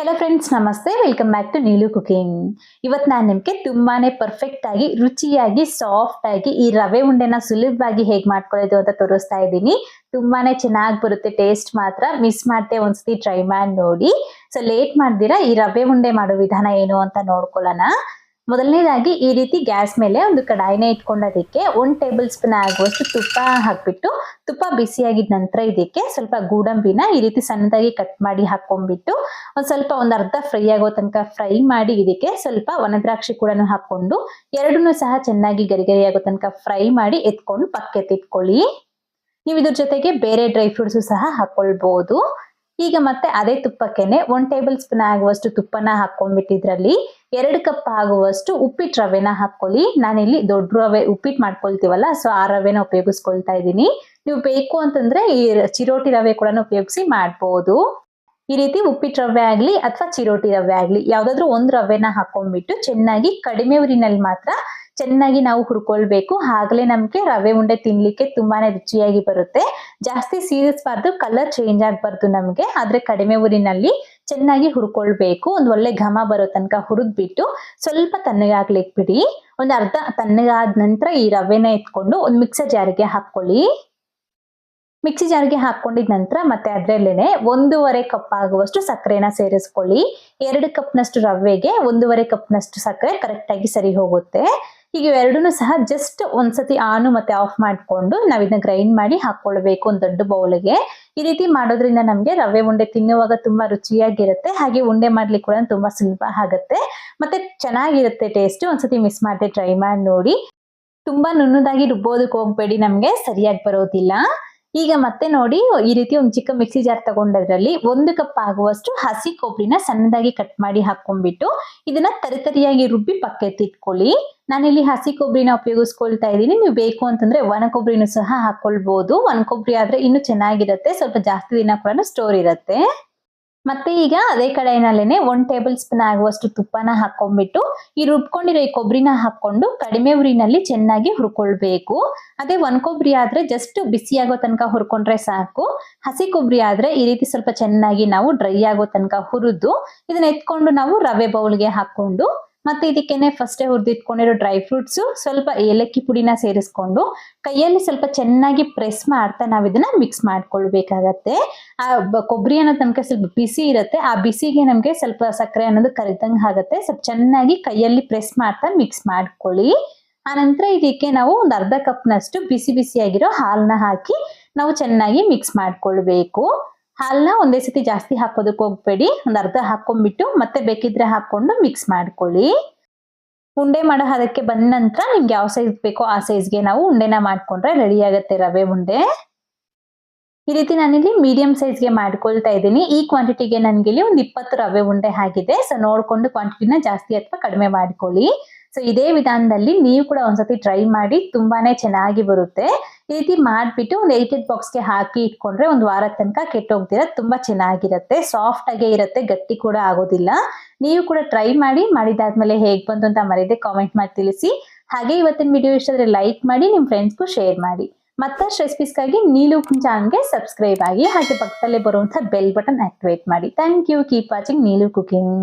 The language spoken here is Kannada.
ಹೆಲೋ ಫ್ರೆಂಡ್ಸ್ ನಮಸ್ತೆ. Welcome back to Neelu cooking ಇವತ್ತು ನಾನು ನಿಮಗೆ ತುಂಬಾನೇ ಪರ್ಫೆಕ್ಟ್ ಆಗಿ, ರುಚಿಯಾಗಿ ಸಾಫ್ಟ್ ಆಗಿ, ಈ ರವೆ ಉಂಡೆನ ಸುಲಭವಾಗಿ ಹೇಗೆ ಮಾಡ್ಕೊಳ್ಳೋದು ಅಂತ ತೋರಿಸ್ತಾ ಇದ್ದೀನಿ. ತುಂಬಾನೇ ಚೆನ್ನಾಗಿ ಬರುತ್ತೆ ಟೇಸ್ಟ್ ಮಾತ್ರ. ಮಿಸ್ ಮಾಡ್ತೆ ಒಂದ್ಸತಿ ಟ್ರೈ ಮಾಡಿ ನೋಡಿ. ಸೊ ಲೇಟ್ ಮಾಡ್ದಿರಾ ಈ ರವೆ ಉಂಡೆ ಮಾಡೋ ವಿಧಾನ ಏನು ಅಂತ ನೋಡ್ಕೊಳ್ಳೋಣ. ಮೊದಲನೇದಾಗಿ ಈ ರೀತಿ ಗ್ಯಾಸ್ ಮೇಲೆ ಒಂದು ಕಡಾಯಿನ ಇಟ್ಕೊಂಡೋದಕ್ಕೆ ಒಂದು ಟೇಬಲ್ ಸ್ಪೂನ್ ಆಗುವಷ್ಟು ತುಪ್ಪ ಹಾಕ್ಬಿಟ್ಟು, ತುಪ್ಪ ಬಿಸಿಯಾಗಿದ ನಂತರ ಇದಕ್ಕೆ ಸ್ವಲ್ಪ ಗೋಡಂಬಿನ ಈ ರೀತಿ ಸಣ್ಣದಾಗಿ ಕಟ್ ಮಾಡಿ ಹಾಕೊಂಡ್ಬಿಟ್ಟು ಒಂದು ಸ್ವಲ್ಪ ಒಂದು ಅರ್ಧ ಫ್ರೈ ಆಗೋ ತನಕ ಫ್ರೈ ಮಾಡಿ ಇದಕ್ಕೆ ಸ್ವಲ್ಪ ಒಣದ್ರಾಕ್ಷಿ ಕೂಡ ಹಾಕೊಂಡು ಎರಡನ್ನೂ ಸಹ ಚೆನ್ನಾಗಿ ಗರಿಗರಿ ಆಗೋ ತನಕ ಫ್ರೈ ಮಾಡಿ ಎತ್ಕೊಂಡು ಪಕ್ಕೆತ್ತಿಟ್ಕೊಳ್ಳಿ ನೀವು ಇದ್ರ ಜೊತೆಗೆ ಬೇರೆ ಡ್ರೈ ಫ್ರೂಟ್ಸು ಸಹ ಹಾಕೊಳ್ಬಹುದು ಈಗ ಮತ್ತೆ ಅದೇ ತುಪ್ಪಕ್ಕೆನೆ ಒನ್ ಟೇಬಲ್ ಸ್ಪೂನ್ ಆಗುವಷ್ಟು ತುಪ್ಪನ ಹಾಕೊಂಡ್ಬಿಟ್ಟಿದ್ರಲ್ಲಿ ಎರಡು ಕಪ್ ಆಗುವಷ್ಟು ಉಪ್ಪಿಟ್ಟು ರವೆನ ಹಾಕೊಳ್ಳಿ ನಾನಿಲ್ಲಿ ದೊಡ್ಡ ರವೆ ಉಪ್ಪಿಟ್ಟು ಮಾಡ್ಕೊಳ್ತೀವಲ್ಲ ಸೊ ಆ ರವೆನ ಉಪಯೋಗಿಸ್ಕೊಳ್ತಾ ಇದ್ದೀನಿ. ನೀವು ಬೇಕು ಅಂತಂದ್ರೆ ಈ ಚಿರೋಟಿ ರವೆ ಕೂಡ ಉಪಯೋಗಿಸಿ ಮಾಡ್ಬೋದು. ಈ ರೀತಿ ಉಪ್ಪಿಟ್ಟು ರವೆ ಆಗ್ಲಿ ಅಥವಾ ಚಿರೋಟಿ ರವೆ ಆಗ್ಲಿ, ಯಾವ್ದಾದ್ರು ಒಂದು ರವೆನ ಹಾಕೊಂಡ್ಬಿಟ್ಟು ಚೆನ್ನಾಗಿ ಕಡಿಮೆ ಊರಿನಲ್ಲಿ ಮಾತ್ರ ಚೆನ್ನಾಗಿ ನಾವು ಹುರ್ಕೊಳ್ಬೇಕು. ಆಗ್ಲೇ ನಮ್ಗೆ ರವೆ ಉಂಡೆ ತಿನ್ಲಿಕ್ಕೆ ತುಂಬಾನೇ ರುಚಿಯಾಗಿ ಬರುತ್ತೆ. ಜಾಸ್ತಿ ಸೀರಿಸ್ಬಾರ್ದು ಕಲರ್ ಚೇಂಜ್ ಆಗಬಾರ್ದು ನಮ್ಗೆ. ಆದ್ರೆ ಕಡಿಮೆ ಊರಿನಲ್ಲಿ ಚೆನ್ನಾಗಿ ಹುರ್ಕೊಳ್ಬೇಕು. ಒಂದ್ ಒಳ್ಳೆ ಘಮ ಬರೋ ತನಕ ಹುರಿದ್ಬಿಟ್ಟು ಸ್ವಲ್ಪ ತಣ್ಣಗಾಗ್ಲಿಕ್ ಬಿಡಿ. ಒಂದು ಅರ್ಧ ತಣ್ಣಗಾದ ನಂತರ ಈ ರವೆನ ಎತ್ಕೊಂಡು ಒಂದು ಮಿಕ್ಸರ್ ಜಾರಿಗೆ ಹಾಕೊಳ್ಳಿ ಮಿಕ್ಸಿ ಜಾರ್ಗೆ ಹಾಕೊಂಡಿದ ನಂತರ ಮತ್ತೆ ಅದ್ರಲ್ಲೇನೆ ಒಂದೂವರೆ ಕಪ್ ಆಗುವಷ್ಟು ಸಕ್ಕರೆನ ಸೇರಿಸ್ಕೊಳ್ಳಿ. ಎರಡು ಕಪ್ನಷ್ಟು ರವೆಗೆ ಒಂದೂವರೆ ಕಪ್ನಷ್ಟು ಸಕ್ಕರೆ ಕರೆಕ್ಟಾಗಿ ಸರಿ ಹೋಗುತ್ತೆ. ಈಗ ಎರಡೂ ಸಹ ಜಸ್ಟ್ ಒಂದ್ಸತಿ ಆನು ಮತ್ತೆ ಆಫ್ ಮಾಡಿಕೊಂಡು ನಾವು ಇದನ್ನ ಗ್ರೈಂಡ್ ಮಾಡಿ ಹಾಕೊಳ್ಬೇಕು ಒಂದು ದೊಡ್ಡ ಬೌಲ್ಗೆ. ಈ ರೀತಿ ಮಾಡೋದ್ರಿಂದ ನಮಗೆ ರವೆ ಉಂಡೆ ತಿನ್ನುವಾಗ ತುಂಬಾ ರುಚಿಯಾಗಿರುತ್ತೆ. ಹಾಗೆ ಉಂಡೆ ಮಾಡ್ಲಿಕ್ಕೆ ಕೂಡ ತುಂಬಾ ಸುಲಭ ಆಗುತ್ತೆ. ಮತ್ತೆ ಚೆನ್ನಾಗಿರುತ್ತೆ ಟೇಸ್ಟ್ ಒಂದ್ಸತಿ ಮಿಸ್ ಮಾಡದೆ ಟ್ರೈ ಮಾಡಿ ನೋಡಿ. ತುಂಬಾ ನುಣ್ಣದಾಗಿ ರುಬ್ಬೋದಕ್ಕೆ ಹೋಗ್ಬೇಡಿ ನಮ್ಗೆ, ಸರಿಯಾಗಿ ಬರೋದಿಲ್ಲ. ಈಗ ಮತ್ತೆ ನೋಡಿ, ಈ ರೀತಿ ಒಂದು ಚಿಕ್ಕ ಮಿಕ್ಸಿ ಜಾರ್ ತಗೊಂಡದ್ರಲ್ಲಿ ಒಂದು ಕಪ್ ಆಗುವಷ್ಟು ಹಸಿ ಕೊಬ್ಬರಿನ ಸಣ್ಣದಾಗಿ ಕಟ್ ಮಾಡಿ ಹಾಕೊಂಡ್ಬಿಟ್ಟು ಇದನ್ನ ತರಿತರಿಯಾಗಿ ರುಬ್ಬಿ ಪಕ್ಕೆತ್ತಿಟ್ಕೊಳ್ಳಿ ನಾನಿಲ್ಲಿ ಹಸಿ ಕೊಬ್ಬರಿನ ಉಪಯೋಗಿಸ್ಕೊಳ್ತಾ ಇದ್ದೀನಿ. ನೀವು ಬೇಕು ಅಂತಂದ್ರೆ ಒಣ ಕೊಬ್ಬರಿನೂ ಸಹ ಹಾಕೊಳ್ಬಹುದು ಒಣ ಕೊಬ್ಬರಿ ಆದ್ರೆ ಇನ್ನೂ ಚೆನ್ನಾಗಿರುತ್ತೆ. ಸ್ವಲ್ಪ ಜಾಸ್ತಿ ದಿನ ಕೂಡ ಸ್ಟೋರ್ ಇರುತ್ತೆ. ಮತ್ತೆ ಈಗ ಅದೇ ಕಡೆಯಲ್ಲೇನೆ ಒನ್ ಟೇಬಲ್ ಸ್ಪೂನ್ ಆಗುವಷ್ಟು ತುಪ್ಪನ ಹಾಕೊಂಡ್ಬಿಟ್ಟು, ಈ ರುಬ್ಕೊಂಡಿರೋ ಈ ಕೊಬ್ಬರಿನ ಹಾಕೊಂಡು ಕಡಿಮೆ ಉರಿನಲ್ಲಿ ಚೆನ್ನಾಗಿ ಹುರ್ಕೊಳ್ಬೇಕು. ಅದೇ ಒಣ ಕೊಬ್ಬರಿ ಆದ್ರೆ ಜಸ್ಟ್ ಬಿಸಿ ಆಗೋ ತನಕ ಹುರ್ಕೊಂಡ್ರೆ ಸಾಕು. ಹಸಿ ಕೊಬ್ಬರಿ ಆದ್ರೆ ಈ ರೀತಿ ಸ್ವಲ್ಪ ಚೆನ್ನಾಗಿ ನಾವು ಡ್ರೈ ಆಗೋ ತನಕ ಹುರಿದು, ಇದನ್ನ ಎತ್ಕೊಂಡು ನಾವು ರವೆ ಬೌಲ್ಗೆ ಹಾಕೊಂಡು ಮತ್ತೆ ಇದಕ್ಕೇನೆ ಫಸ್ಟೇ ಹುರಿದಿಟ್ಕೊಂಡಿರೋ ಡ್ರೈ ಫ್ರೂಟ್ಸ್ ಸ್ವಲ್ಪ ಏಲಕ್ಕಿ ಪುಡಿನ ಸೇರಿಸ್ಕೊಂಡು, ಕೈಯಲ್ಲಿ ಸ್ವಲ್ಪ ಚೆನ್ನಾಗಿ ಪ್ರೆಸ್ ಮಾಡ್ತಾ ನಾವು ಇದನ್ನ ಮಿಕ್ಸ್ ಮಾಡ್ಕೊಳ್ಬೇಕಾಗತ್ತೆ. ಆ ಕೊಬ್ಬರಿ ಅನ್ನೋ ತನಕ ಸ್ವಲ್ಪ ಬಿಸಿ ಇರುತ್ತೆ. ಆ ಬಿಸಿಗೆ ನಮಗೆ ಸ್ವಲ್ಪ ಸಕ್ಕರೆ ಅನ್ನೋದು ಕರಿದಂಗೆ ಆಗುತ್ತೆ. ಸ್ವಲ್ಪ ಚೆನ್ನಾಗಿ ಕೈಯಲ್ಲಿ ಪ್ರೆಸ್ ಮಾಡ್ತಾ ಮಿಕ್ಸ್ ಮಾಡ್ಕೊಳ್ಳಿ. ಆನಂತರ ಇದಕ್ಕೆ ನಾವು ಒಂದು ಅರ್ಧ ಕಪ್ನಷ್ಟು ಬಿಸಿ ಬಿಸಿಯಾಗಿರೋ ಹಾಲನ್ನ ಹಾಕಿ ನಾವು ಚೆನ್ನಾಗಿ ಮಿಕ್ಸ್ ಮಾಡ್ಕೊಳ್ಬೇಕು. ಹಾಲನ್ನ ಒಂದೇ ಸತಿ ಜಾಸ್ತಿ ಹಾಕೋದಕ್ಕೆ ಹೋಗ್ಬೇಡಿ. ಒಂದು ಅರ್ಧ ಹಾಕೊಂಡ್ಬಿಟ್ಟು ಮತ್ತೆ ಬೇಕಿದ್ರೆ ಹಾಕೊಂಡು ಮಿಕ್ಸ್ ಮಾಡ್ಕೊಳ್ಳಿ. ಉಂಡೆ ಮಾಡೋ ಹದಕ್ಕೆ ಬಂದ ನಂತರ ನಿಮ್ಗೆ ಯಾವ ಸೈಜ್ ಬೇಕೋ ಆ ಸೈಜ್ಗೆ ನಾವು ಉಂಡೆನ ಮಾಡ್ಕೊಂಡ್ರೆ ರೆಡಿ ಆಗುತ್ತೆ ರವೆ ಉಂಡೆ. ಈ ರೀತಿ ನಾನಿಲ್ಲಿ ಮೀಡಿಯಂ ಸೈಜ್ಗೆ ಮಾಡ್ಕೊಳ್ತಾ ಇದ್ದೀನಿ. ಈ ಕ್ವಾಂಟಿಟಿಗೆ ನನಗಿಲ್ಲಿ ಒಂದು ಇಪ್ಪತ್ತು ರವೆ ಉಂಡೆ ಆಗಿದೆ. ಸೊ ನೋಡ್ಕೊಂಡು ಕ್ವಾಂಟಿಟಿನ ಜಾಸ್ತಿ ಅಥವಾ ಕಡಿಮೆ ಮಾಡ್ಕೊಳ್ಳಿ. ಸೊ ಇದೇ ವಿಧಾನದಲ್ಲಿ ನೀವು ಕೂಡ ಒಂದ್ಸತಿ ಟ್ರೈ ಮಾಡಿ ತುಂಬಾನೇ ಚೆನ್ನಾಗಿ ಬರುತ್ತೆ. ಈ ರೀತಿ ಮಾಡಿಬಿಟ್ಟು ಒಂದು ಏಟೆಡ್ ಬಾಕ್ಸ್ಗೆ ಹಾಕಿ ಇಟ್ಕೊಂಡ್ರೆ ಒಂದು ವಾರ ತನಕ ಕೆಟ್ಟೋಗ್ದಿರ ತುಂಬಾ ಚೆನ್ನಾಗಿರುತ್ತೆ. ಸಾಫ್ಟ್ ಆಗೇ ಇರುತ್ತೆ, ಗಟ್ಟಿ ಕೂಡ ಆಗೋದಿಲ್ಲ. ನೀವು ಕೂಡ ಟ್ರೈ ಮಾಡಿ, ಮಾಡಿದಾದ್ಮೇಲೆ ಹೇಗ್ ಬಂತು ಅಂತ ಮರೆಯದೆ ಕಾಮೆಂಟ್ ಮಾಡಿ ತಿಳಿಸಿ. ಹಾಗೆ ಇವತ್ತಿನ ವಿಡಿಯೋ ಇಷ್ಟ ಆದ್ರೆ ಲೈಕ್ ಮಾಡಿ ನಿಮ್ಮ ಫ್ರೆಂಡ್ಸ್ಗೂ ಶೇರ್ ಮಾಡಿ. ಮತ್ತಷ್ಟು ರೆಸಿಪೀಸ್ಗಾಗಿ ನೀಲು ಚಾನ್ಗೆ ಸಬ್ಸ್ಕ್ರೈಬ್ ಆಗಿ ಹಾಗೆ ಪಕ್ಕದಲ್ಲೇ ಬರುವಂಥ ಬೆಲ್ ಬಟನ್ ಆಕ್ಟಿವೇಟ್ ಮಾಡಿ. Thank you keep watching Neelu cooking.